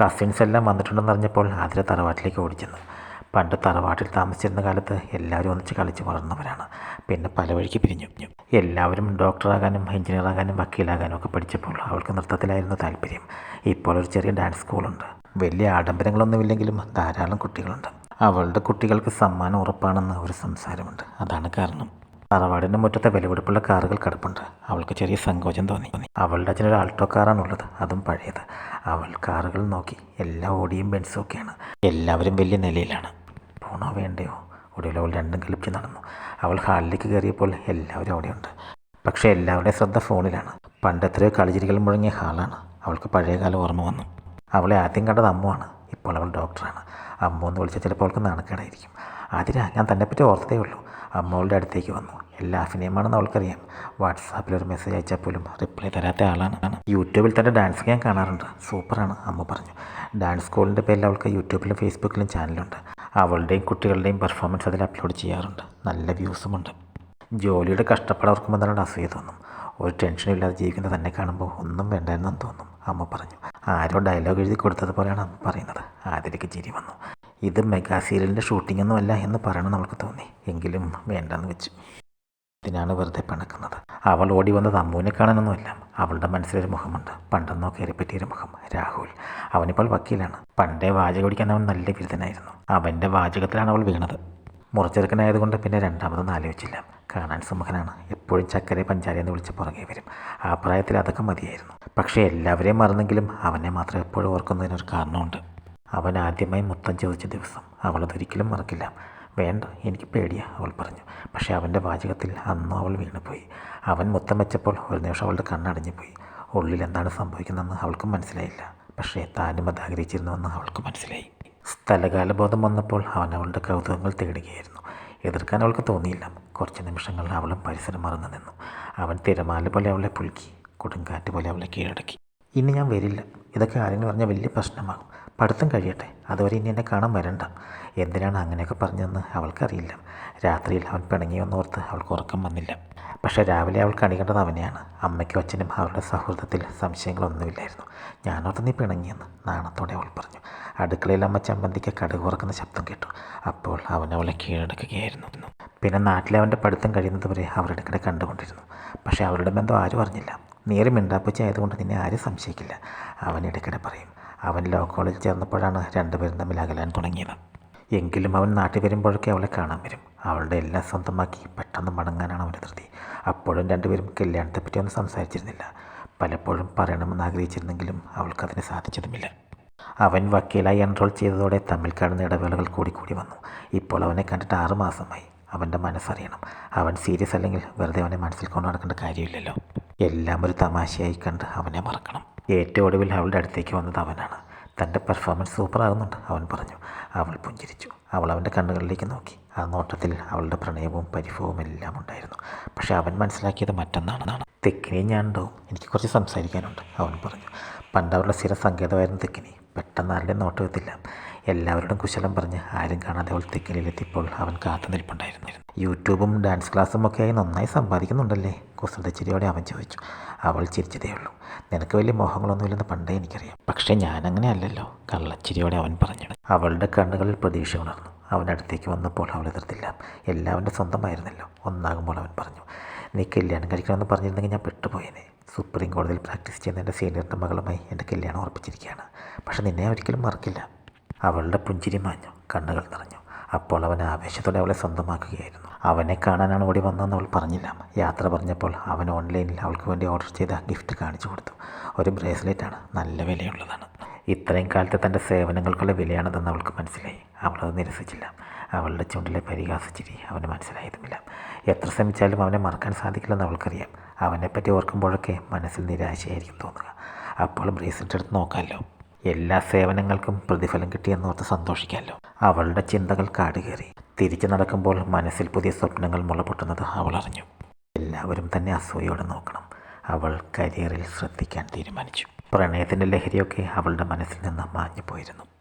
Cousins എല്ലാം വന്നിട്ടുണ്ടെന്ന് അറിഞ്ഞപ്പോൾ ആതിര തറവാട്ടിലേക്ക് ഓടിച്ചെന്നു. പണ്ട് തറവാട്ടിൽ താമസിച്ചിരുന്ന കാലത്ത് എല്ലാവരും ഒന്നിച്ച് കളിച്ച് വളർന്നവരാണ്. പിന്നെ പല വഴിക്ക് പിരിഞ്ഞു. എല്ലാവരും ഡോക്ടറാകാനും എഞ്ചിനീയറാകാനും വക്കീലാകാനും ഒക്കെ പഠിച്ചപ്പോൾ അവൾക്ക് നൃത്തത്തിലായിരുന്നു താല്പര്യം. ഇപ്പോൾ ഒരു ചെറിയ ഡാൻസ് സ്കൂളുണ്ട്. വലിയ ആഡംബരങ്ങളൊന്നുമില്ലെങ്കിലും ധാരാളം കുട്ടികളുണ്ട്. അവളുടെ കുട്ടികൾക്ക് സമ്മാനം ഉറപ്പാണെന്ന് ഒരു സംസാരമുണ്ട്. അതാണ് കാരണം. തറവാടിന്റെ മുറ്റത്തെ വിലപിടിപ്പുള്ള കാറുകൾ കിടപ്പുണ്ട്. അവൾക്ക് ചെറിയ സങ്കോചം തോന്നി. അവളുടെ അച്ഛനൊരു ആൾട്ടോ കാറാണുള്ളത് അതും പഴയത്. അവൾ കാറുകൾ നോക്കി. എല്ലാ ഓടിയും ബെൻസും ഒക്കെയാണ്. എല്ലാവരും വലിയ നിലയിലാണ്. പോണോ വേണ്ടയോ? ഒടുവിൽ അവൾ രണ്ടും കളിപ്പിച്ച് നടന്നു. അവൾ ഹാളിലേക്ക് കയറിയപ്പോൾ എല്ലാവരും അവിടെയുണ്ട്. പക്ഷേ എല്ലാവരുടെയും ശ്രദ്ധ ഫോണിലാണ്. പണ്ട് എത്രയോ കളിചിരികൾ മുഴങ്ങിയ ഹാളാണ്. അവൾക്ക് പഴയകാലം ഓർമ്മ വന്നു. അവളെ ആദ്യം കണ്ടത് അമ്മുവാണ്. ഇപ്പോൾ അവൾ ഡോക്ടറാണ്. അമ്മ എന്ന് വിളിച്ചാൽ ചിലപ്പോൾ അവൾക്ക് നാണക്കേടായിരിക്കും. ആതിര ഞാൻ തന്നെപ്പറ്റി ഓർത്തതേ ഉള്ളൂ. അമ്മകളുടെ അടുത്തേക്ക് വന്നു. എല്ലാ അഭിനയമാണെന്ന് അവൾക്കറിയാം. വാട്സാപ്പിൽ ഒരു മെസ്സേജ് അയച്ചാൽ പോലും റിപ്ലൈ തരാത്ത ആളാണ്. യൂട്യൂബിൽ തന്നെ ഡാൻസ് ഞാൻ കാണാറുണ്ട്. സൂപ്പറാണ് അമ്മ പറഞ്ഞു. ഡാൻസ് സ്കൂളിന്റെ പേരിൽ അവൾക്ക് യൂട്യൂബിലും ഫേസ്ബുക്കിലും ചാനലുണ്ട്. അവളുടെയും കുട്ടികളുടെയും പെർഫോമൻസ് അതിൽ അപ്ലോഡ് ചെയ്യാറുണ്ട്. നല്ല വ്യൂസുമുണ്ട് ജോലിയുടെ കഷ്ടപ്പാട് ഓർക്കുമ്പോൾ അസൂയ തോന്നും? ഒരു ടെൻഷനും ഇല്ലാതെ ജീവിക്കുന്നത് തന്നെ കാണുമ്പോൾ ഒന്നും വേണ്ടായിരുന്നെന്ന് തോന്നും. അമ്മ പറഞ്ഞു. ആരോ ഡയലോഗ് എഴുതി കൊടുത്തതുപോലെയാണ് അമ്മ പറയുന്നത്. ആതിരയ്ക്ക് ചിരി വന്നു. ഇത് മെഗാ സീരിയലിന്റെ ഷൂട്ടിങ്ങൊന്നും അല്ല എന്ന് പറയണം നമുക്ക് തോന്നി. എങ്കിലും വേണ്ടെന്ന് വെച്ചു. ഇതിനാണ് വെറുതെ പിണക്കുന്നത്. അവൾ ഓടി വന്നത് അമ്മുവിനെ കാണാനൊന്നുമല്ല. അവളുടെ മനസ്സിലൊരു മുഖമുണ്ട്. പണ്ടെന്നോ കയറിപ്പറ്റിയൊരു മുഖം. രാഹുൽ. അവനിപ്പോൾ വക്കീലാണ്. പണ്ടേ വാചക ഓടിക്കാൻ അവൻ നല്ല ബിരുദനായിരുന്നു അവന്റെ വാചകത്തിലാണ് അവൾ വീണത്. മുറച്ചെറുക്കനായതുകൊണ്ട് പിന്നെ രണ്ടാമതൊന്നും ആലോചിച്ചില്ല. കാണാൻ സുമുഖനാണ്. എപ്പോഴും ചക്കരെ പഞ്ചാരി എന്ന് വിളിച്ച് പുറകെ വരും. ആ പ്രായത്തിൽ അതൊക്കെ മതിയായിരുന്നു. പക്ഷേ എല്ലാവരെയും മറന്നെങ്കിലും അവനെ മാത്രം എപ്പോഴും ഓർക്കുന്നതിനൊരു കാരണമുണ്ട്. അവൻ ആദ്യമായി മുത്തം ചോദിച്ച ദിവസം അവളതൊരിക്കലും മറക്കില്ല. വേണ്ട എനിക്ക് പേടിയാ അവൾ പറഞ്ഞു. പക്ഷേ അവന്റെ വാചകത്തിൽ അന്നും അവൾ വീണുപോയി. അവൻ മുത്തം വെച്ചപ്പോൾ ഒരു നിമിഷം അവളുടെ കണ്ണടഞ്ഞു പോയി ഉള്ളിൽ എന്താണ് സംഭവിക്കുന്നതെന്ന് അവൾക്ക് മനസ്സിലായില്ല. പക്ഷേ താനും അത് ആഗ്രഹിച്ചിരുന്നുവെന്ന് അവൾക്ക് മനസ്സിലായി. സ്ഥലകാലബോധം വന്നപ്പോൾ അവൻ അവളുടെ കൗതുകങ്ങൾ തേടുകയായിരുന്നു. എതിർക്കാൻ അവൾക്ക് തോന്നിയില്ല. കുറച്ച് നിമിഷങ്ങളിൽ അവളും പരിസരം മറന്നു നിന്നു. അവൻ തിരമാല പോലെ അവളെ പുലുക്കി കൊടുങ്കാറ്റ് പോലെ അവളെ കീഴടക്കി. ഇനി ഞാൻ വരില്ല. ഇതൊക്കെ ആരെങ്കിലും പറഞ്ഞാൽ വലിയ പ്രശ്നമാകും. പഠിത്തം കഴിയട്ടെ. അതുവരെ ഇനി എന്നെ കാണാൻ വരണ്ട. എന്തിനാണ് അങ്ങനെയൊക്കെ പറഞ്ഞതെന്ന് അവൾക്കറിയില്ല. രാത്രിയിൽ അവൻ പിണങ്ങി വന്നോർത്ത് അവൾക്ക് ഉറക്കം വന്നില്ല. പക്ഷേ രാവിലെ അവൾ കണികേണ്ടത് അവനെയാണ്. അമ്മയ്ക്കും അച്ഛനും അവരുടെ സൗഹൃദത്തിൽ സംശയങ്ങളൊന്നുമില്ലായിരുന്നു. ഞാനോർത്ത് നീ പിണങ്ങിയെന്ന് നാണത്തോടെ അവൾ പറഞ്ഞു. അടുക്കളയിൽ അമ്മ ചമ്മന്തിക്ക് കടുക് ഉറക്കുന്ന ശബ്ദം കേട്ടു. അപ്പോൾ അവൻ അവളെ കീഴടക്കുകയായിരുന്നു. പിന്നെ നാട്ടിലെ അവന്റെ പഠിത്തം കഴിയുന്നത് വരെ അവരിടക്കിടെ കണ്ടുകൊണ്ടിരുന്നു. പക്ഷേ അവരുടെ ബന്ധം ആരും അറിഞ്ഞില്ല. നീ ഒരു മിണ്ടാപ്പൂച്ച ആയതുകൊണ്ട് നിന്നെ ആരും സംശയിക്കില്ല. അവൻ ഇടയ്ക്കിടെ പറയും അവൻ ലോ കോളേജിൽ ചേർന്നപ്പോഴാണ് രണ്ടുപേരും തമ്മിൽ അകലാൻ തുടങ്ങിയത്. എങ്കിലും അവൻ നാട്ടിൽ വരുമ്പോഴൊക്കെ അവളെ കാണാൻ വരും. അവളുടെ എല്ലാം സ്വന്തമാക്കി പെട്ടെന്ന് മടങ്ങാനാണ് അവന്റെ ധൃതി. അപ്പോഴും രണ്ടുപേരും കല്യാണത്തെപ്പറ്റി ഒന്നും സംസാരിച്ചിരുന്നില്ല. പലപ്പോഴും പറയണമെന്ന് ആഗ്രഹിച്ചിരുന്നെങ്കിലും അവൾക്കതിന് സാധിച്ചതുമില്ല. അവൻ വക്കീലായി എൻറോൾ ചെയ്തതോടെ തമ്മിൽ കാണുന്ന ഇടവേളകൾ കൂടിക്കൂടി വന്നു. ഇപ്പോൾ അവനെ കണ്ടിട്ട് ആറ് മാസമായി. അവന്റെ മനസ്സറിയണം. അവൻ സീരിയസ് അല്ലെങ്കിൽ വെറുതെ അവനെ മനസ്സിൽ കൊണ്ട് നടക്കേണ്ട കാര്യമില്ലല്ലോ. എല്ലാം ഒരു തമാശയായി കണ്ട് അവനെ മറക്കണം. ഏറ്റവും ഒടുവിൽ അവളുടെ അടുത്തേക്ക് വന്നത് അവനാണ്. തന്റെ പെർഫോമൻസ് സൂപ്പറാകുന്നുണ്ട് അവൻ പറഞ്ഞു. അവൾ പുഞ്ചിരിച്ചു. അവൾ അവന്റെ കണ്ണുകളിലേക്ക് നോക്കി. ആ നോട്ടത്തിൽ അവളുടെ പ്രണയവും പരിഭവവും എല്ലാം ഉണ്ടായിരുന്നു. പക്ഷേ അവൻ മനസ്സിലാക്കിയത് മറ്റൊന്നാണെന്നാണ്. തെക്കിനി ഞാൻ ഉണ്ടാവും എനിക്ക് കുറച്ച് സംസാരിക്കാനുണ്ട്. അവൻ പറഞ്ഞു. പണ്ട് അവരുടെ സ്ഥിര സങ്കേതമായിരുന്നു തെക്കിനി. പെട്ടെന്ന് ആരുടെയും നോട്ടമെത്തില്ല എല്ലാവരോടും കുശലം പറഞ്ഞ് ആരും കാണാതെ അവൾ തെക്കിനിലെത്തിയപ്പോൾ അവൻ കാത്തു നിൽപ്പുണ്ടായിരുന്നു യൂട്യൂബും ഡാൻസ് ക്ലാസ്സും ഒക്കെ ആയി നന്നായി സമ്പാദിക്കുന്നുണ്ടല്ലേ? കുസൃതച്ചിരിയോടെ അവൻ ചോദിച്ചു. അവൾ ചിരിച്ചതേ ഉള്ളൂ. നിനക്ക് വലിയ മോഹങ്ങളൊന്നുമില്ലെന്ന് പണ്ടേ എനിക്കറിയാം. പക്ഷേ ഞാനങ്ങനെ അല്ലല്ലോ കള്ളച്ചിരിയോടെ അവൻ പറഞ്ഞു. അവളുടെ കണ്ണുകളിൽ പ്രതീക്ഷ ഉണർന്നു. അടുത്തേക്ക് വന്നപ്പോൾ അവൾ എതിർത്തില്ല. എല്ലാവന്റെ സ്വന്തമായിരുന്നല്ലോ. ഒന്നാകുമ്പോൾ അവൻ പറഞ്ഞു. നീ കല്യാണം കഴിക്കണമെന്ന് പറഞ്ഞിരുന്നെങ്കിൽ ഞാൻ പെട്ടുപോയേനെ. സുപ്രീം കോടതിയിൽ പ്രാക്ടീസ് ചെയ്യുന്ന എന്റെ സീനിയറിന്റെ മകളുമായി എന്റെ കല്യാണം ഉറപ്പിച്ചിരിക്കുകയാണ്. പക്ഷേ നിന്നെ ഒരിക്കലും മറക്കില്ല. അവളുടെ പുഞ്ചിരി മാഞ്ഞു കണ്ണുകൾ നിറഞ്ഞു. അപ്പോൾ അവൻ ആവേശത്തോടെ അവളെ സ്വന്തമാക്കുകയായിരുന്നു. അവനെ കാണാനാണ് ഓടി വന്നതെന്ന് അവൾ പറഞ്ഞില്ല. യാത്ര പറഞ്ഞപ്പോൾ അവൻ ഓൺലൈനിൽ അവൾക്ക് വേണ്ടി ഓർഡർ ചെയ്ത ഗിഫ്റ്റ് കാണിച്ചു കൊടുത്തു. ഒരു ബ്രേസ്ലെറ്റാണ് നല്ല വിലയുള്ളതാണ്. ഇത്രയും കാലത്തെ തന്റെ സേവനങ്ങൾക്കുള്ള വിലയാണതെന്ന് അവൾക്ക് മനസ്സിലായി. അവളത് നിരസിച്ചില്ല. അവളുടെ ചുണ്ടിലെ പരിഹാസിച്ചിരി അവന് മനസ്സിലായതുമില്ല. എത്ര ശ്രമിച്ചാലും അവനെ മറക്കാൻ സാധിക്കില്ലെന്ന് അവൾക്കറിയാം. അവനെപ്പറ്റി ഓർക്കുമ്പോഴൊക്കെ മനസ്സിൽ നിരാശയായിരിക്കും തോന്നുക. അപ്പോൾ ബ്രേസ്ലെറ്റ് എടുത്ത് നോക്കാമല്ലോ എല്ലാ സേവനങ്ങൾക്കും പ്രതിഫലം കിട്ടിയെന്നോർത്ത് സന്തോഷിക്കാമല്ലോ അവളുടെ ചിന്തകൾ കാടുകയറി. തിരിച്ചു നടക്കുമ്പോൾ മനസ്സിൽ പുതിയ സ്വപ്നങ്ങൾ മുളപൊട്ടുന്നത് അവൾ അറിഞ്ഞു. എല്ലാവരും തന്നെ അസൂയോടെ നോക്കണം. അവൾ കരിയറിൽ ശ്രദ്ധിക്കാൻ തീരുമാനിച്ചു. പ്രണയത്തിന്റെ ലഹരിയൊക്കെ അവളുടെ മനസ്സിൽ നിന്ന് മാഞ്ഞു പോയിരുന്നു